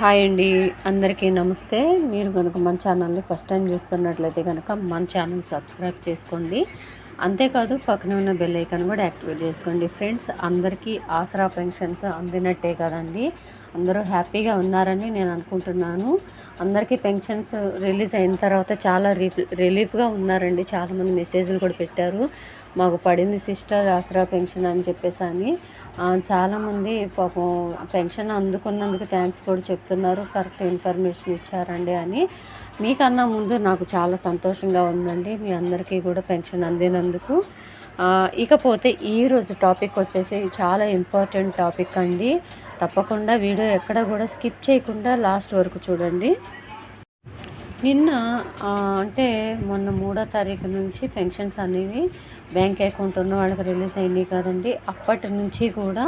Hi అండి. అందరికీ నమస్తే. మీరు కనుక మన ఛానల్ని ఫస్ట్ టైం చూస్తున్నట్లయితే కనుక మన ఛానల్ సబ్స్క్రైబ్ చేసుకోండి. అంతేకాదు పక్కనే ఉన్న బెల్ ఐకాన్ కూడా యాక్టివేట్ చేసుకోండి. ఫ్రెండ్స్ అందరికీ ఆసరా పెన్షన్స్ అందినట్టే కదండి. అందరూ హ్యాపీగా ఉన్నారని నేను అనుకుంటున్నాను. అందరికీ పెన్షన్స్ రిలీజ్ అయిన తర్వాత చాలా రిలీఫ్గా ఉన్నారండి. చాలామంది మెసేజ్లు కూడా పెట్టారు. మాకు పడింది సిస్టర్ ఆసరా పెన్షన్ అని చెప్పేసి అని. చాలామంది పాపం పెన్షన్ అందుకున్నందుకు థ్యాంక్స్ కూడా చెప్తున్నారు. కరెక్ట్ ఇన్ఫర్మేషన్ ఇచ్చారండి అని. మీకన్నా ముందు నాకు చాలా సంతోషంగా ఉందండి. మీ అందరికీ కూడా పెన్షన్ అందినందుకు. ఇకపోతే ఈరోజు టాపిక్ వచ్చేసి చాలా ఇంపార్టెంట్ టాపిక్ అండి. తప్పకుండా వీడియో ఎక్కడ కూడా స్కిప్ చేయకుండా లాస్ట్ వరకు చూడండి. నిన్న అంటే మొన్న మూడో తారీఖు నుంచి పెన్షన్స్ అనేవి బ్యాంక్ అకౌంట్ ఉన్న వాళ్ళకి రిలీజ్ అయినాయి కదండి. అప్పటి నుంచి కూడా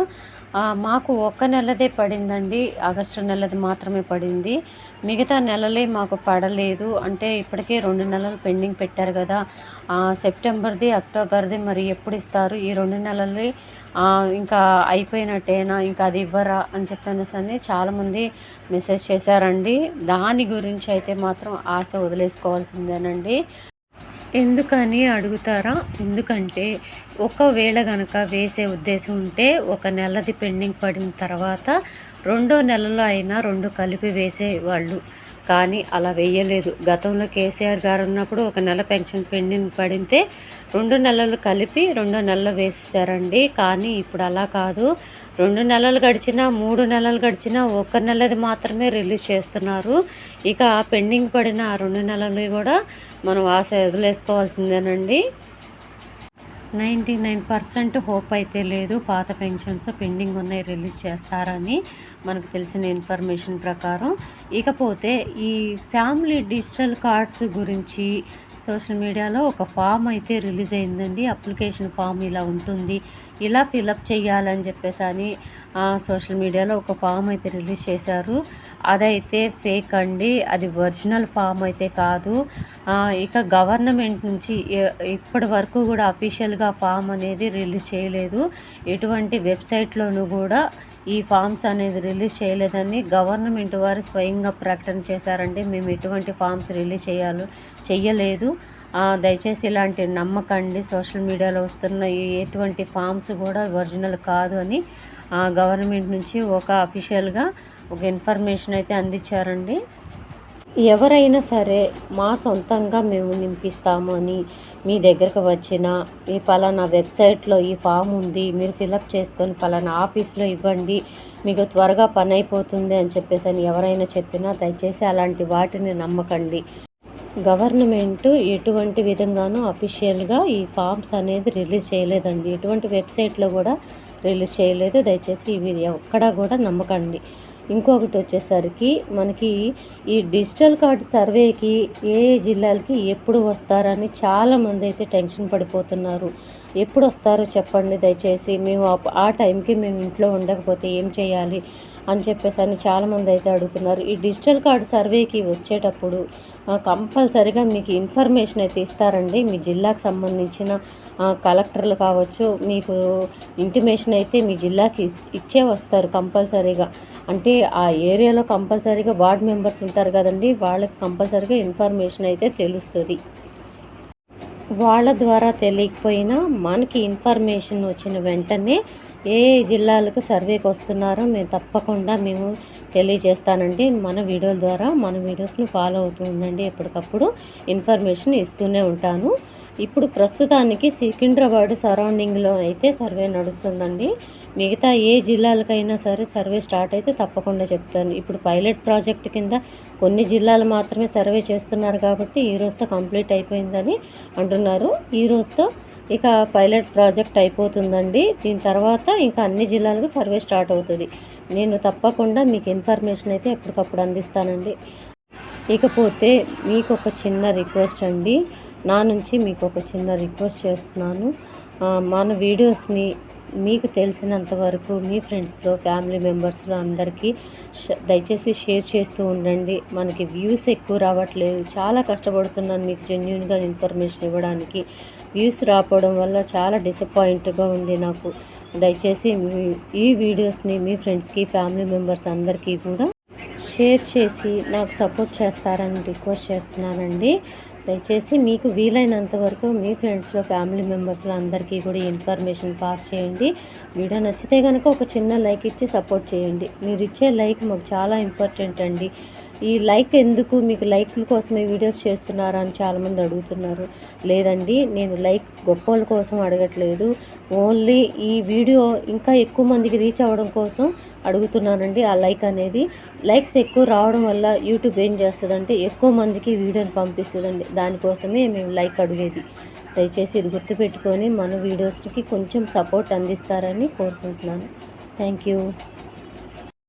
మాకు ఒక్క నెలదే పడిందండి. ఆగస్టు నెలది మాత్రమే పడింది. మిగతా నెలలే మాకు పడలేదు. అంటే ఇప్పటికే రెండు నెలలు పెండింగ్ పెట్టారు కదా. సెప్టెంబర్ది అక్టోబర్ది మరి ఎప్పుడు ఇస్తారు? ఈ రెండు నెలలు ఇంకా అయిపోయినట్టేనా? ఇంకా అది ఇవ్వరా? అని చెప్పనేసి అని చాలామంది మెసేజ్ చేశారండి. దాని గురించి అయితే మాత్రం ఆశ వదిలేసుకోవాల్సిందేనండి. ఎందుకని అడుగుతారా? ఎందుకంటే ఒకవేళ కనుక వేసే ఉద్దేశం ఉంటే ఒక నెలది పెండింగ్ పడిన తర్వాత రెండో నెలలో అయినా రెండు కలిపి వేసేవాళ్ళు. కానీ అలా వేయలేదు. గతంలో కేసీఆర్ గారు ఉన్నప్పుడు ఒక నెల పెన్షన్ పెండింగ్ పడితే రెండు నెలలు కలిపి రెండో నెలలు వేసేసారండి కానీ ఇప్పుడు అలా కాదు. రెండు నెలలు గడిచినా మూడు నెలలు గడిచినా ఒక నెలది మాత్రమే రిలీజ్ చేస్తున్నారు. ఇక పెండింగ్ పడిన ఆ రెండు నెలలు కూడా మనం ఆశ వదిలేసుకోవాల్సిందేనండి నైంటీ నైన్ పర్సెంట్ హోప్ అయితే లేదు. పాత పెన్షన్స్ పెండింగ్ ఉన్నాయి రిలీజ్ చేస్తారని మనకు తెలిసిన ఇన్ఫర్మేషన్ ప్రకారం. ఇకపోతే ఈ ఫ్యామిలీ డిజిటల్ కార్డ్స్ గురించి సోషల్ మీడియాలో ఒక ఫామ్ అయితే రిలీజ్ అయిందండి. అప్లికేషన్ ఫామ్ ఇలా ఉంటుంది. ఇలా ఫిలప్ చేయాలని చెప్పేసి అని సోషల్ మీడియాలో ఒక ఫామ్ అయితే రిలీజ్ చేశారు. అదైతే ఫేక్ అండి. అది ఒరిజినల్ ఫామ్ అయితే కాదు. ఇక గవర్నమెంట్ నుంచి ఇప్పటి వరకు కూడా అఫీషియల్గా ఫామ్ అనేది రిలీజ్ చేయలేదు. ఎటువంటి వెబ్సైట్లోనూ కూడా ఈ ఫామ్స్ అనేది రిలీజ్ చేయలేదని గవర్నమెంట్ వారు స్వయంగా ప్రకటన చేశారండి. మేము ఎటువంటి ఫామ్స్ రిలీజ్ చేయాలి చెయ్యలేదు. దయచేసి ఇలాంటి నమ్మకండి. సోషల్ మీడియాలో వస్తున్న ఎటువంటి ఫామ్స్ కూడా ఒరిజినల్ కాదు అని గవర్నమెంట్ నుంచి ఒక అఫీషియల్గా ఒక ఇన్ఫర్మేషన్ అయితే అందించారండి. ఎవరైనా సరే మా సొంతంగా మేము నింపిస్తాము అని మీ దగ్గరకు వచ్చిన ఈ పలానా వెబ్సైట్లో ఈ ఫామ్ ఉంది మీరు ఫిలప్ చేసుకొని పలానా ఆఫీస్లో ఇవ్వండి మీకు త్వరగా పని అయిపోతుంది అని చెప్పేసి అని ఎవరైనా చెప్పినా దయచేసి అలాంటి వాటిని నమ్మకండి. గవర్నమెంట్ ఎటువంటి విధంగానూ అఫీషియల్గా ఈ ఫామ్స్ అనేది రిలీజ్ చేయలేదండి. ఎటువంటి వెబ్సైట్లో కూడా రిలీజ్ చేయలేదు. దయచేసి ఇవి ఎక్కడా కూడా నమ్మకండి. ఇంకొకటి వచ్చేసరికి మనకి ఈ డిజిటల్ కార్డు సర్వేకి ఏ ఏ జిల్లాలకి ఎప్పుడు వస్తారని చాలామంది అయితే టెన్షన్ పడిపోతున్నారు. ఎప్పుడు వస్తారో చెప్పండి. దయచేసి మేము ఆ టైంకి మేము ఇంట్లో ఉండకపోతే ఏం చేయాలి? అని చెప్పేసి అని చాలామంది అయితే అడుగుతున్నారు. ఈ డిజిటల్ కార్డు సర్వేకి వచ్చేటప్పుడు కంపల్సరిగా మీకు ఇన్ఫర్మేషన్ అయితే ఇస్తారండి. మీ జిల్లాకు సంబంధించిన కలెక్టర్లు కావచ్చు మీకు ఇంటిమేషన్ అయితే మీ జిల్లాకి ఇచ్చే వస్తారు కంపల్సరీగా. అంటే ఆ ఏరియాలో కంపల్సరీగా వార్డ్ మెంబర్స్ ఉంటారు కదండి వాళ్ళకి కంపల్సరీగా ఇన్ఫర్మేషన్ అయితే తెలుస్తుంది. వాళ్ళ ద్వారా తెలియకపోయినా మనకి ఇన్ఫర్మేషన్ వచ్చిన వెంటనే ఏ జిల్లాలకు సర్వేకి వస్తున్నారో మేము తప్పకుండా మేము తెలియజేస్తానండి. మన వీడియోల ద్వారా మన వీడియోస్ని ఫాలో అవుతూ ఉండండి. ఎప్పటికప్పుడు ఇన్ఫర్మేషన్ ఇస్తూనే ఉంటాను. ఇప్పుడు ప్రస్తుతానికి సికింద్రాబాద్ సరౌండింగ్లో అయితే సర్వే నడుస్తుందండి. మిగతా ఏ జిల్లాలకైనా సరే సర్వే స్టార్ట్ అయితే తప్పకుండా చెప్తాను. ఇప్పుడు పైలట్ ప్రాజెక్ట్ కింద కొన్ని జిల్లాలు మాత్రమే సర్వే చేస్తున్నారు కాబట్టి ఈ రోజుతో కంప్లీట్ అయిపోయిందని అంటున్నారు. ఈ రోజుతో ఇక పైలట్ ప్రాజెక్ట్ అయిపోతుందండి. దీని తర్వాత ఇంకా అన్ని జిల్లాలకు సర్వే స్టార్ట్ అవుతుంది. నేను తప్పకుండా మీకు ఇన్ఫర్మేషన్ అయితే ఎప్పటికప్పుడు అందిస్తానండి. ఇకపోతే మీకు ఒక చిన్న రిక్వెస్ట్ అండి. నా నుంచి మీకు ఒక చిన్న రిక్వెస్ట్ చేస్తున్నాను. మన వీడియోస్ని మీకు తెలిసినంత వరకు మీ ఫ్రెండ్స్లో ఫ్యామిలీ మెంబర్స్లో అందరికీ దయచేసి షేర్ చేస్తూ ఉండండి. మనకి వ్యూస్ ఎక్కువ రావట్లేదు. చాలా కష్టపడుతున్నాను మీకు జెన్యున్గా ఇన్ఫర్మేషన్ ఇవ్వడానికి. వ్యూస్ రాకపోవడం వల్ల చాలా డిసప్పాయింట్గా ఉంది నాకు. దయచేసి ఈ వీడియోస్ని మీ ఫ్రెండ్స్కి ఫ్యామిలీ మెంబర్స్ అందరికీ కూడా షేర్ చేసి నాకు సపోర్ట్ చేస్తారని రిక్వెస్ట్ చేస్తున్నానండి. దయచేసి మీకు వీలైనంత వరకు మీ ఫ్రెండ్స్లో ఫ్యామిలీ మెంబర్స్లో అందరికీ కూడా ఇన్ఫర్మేషన్ పాస్ చేయండి. వీడియో నచ్చితే కనుక ఒక చిన్న లైక్ ఇచ్చి సపోర్ట్ చేయండి. మీరు ఇచ్చే లైక్ మాకు చాలా ఇంపార్టెంట్ అండి. ఈ లైక్ ఎందుకు మీకు లైక్ల కోసమే వీడియోస్ చేస్తున్నారా అని చాలామంది అడుగుతున్నారు. లేదండి నేను లైక్ గొప్పల కోసం అడగట్లేదు. ఓన్లీ ఈ వీడియో ఇంకా ఎక్కువ మందికి రీచ్ అవ్వడం కోసం అడుగుతున్నానండి ఆ లైక్ అనేది. లైక్స్ ఎక్కువ రావడం వల్ల యూట్యూబ్ ఏం చేస్తుందంటే ఎక్కువ మందికి వీడియోని పంపిస్తుందండి. దానికోసమే మేము లైక్ అడిగేది. దయచేసి ఇది గుర్తుపెట్టుకొని మన వీడియోస్కి కొంచెం సపోర్ట్ అందిస్తారని కోరుకుంటున్నాను. Thank you.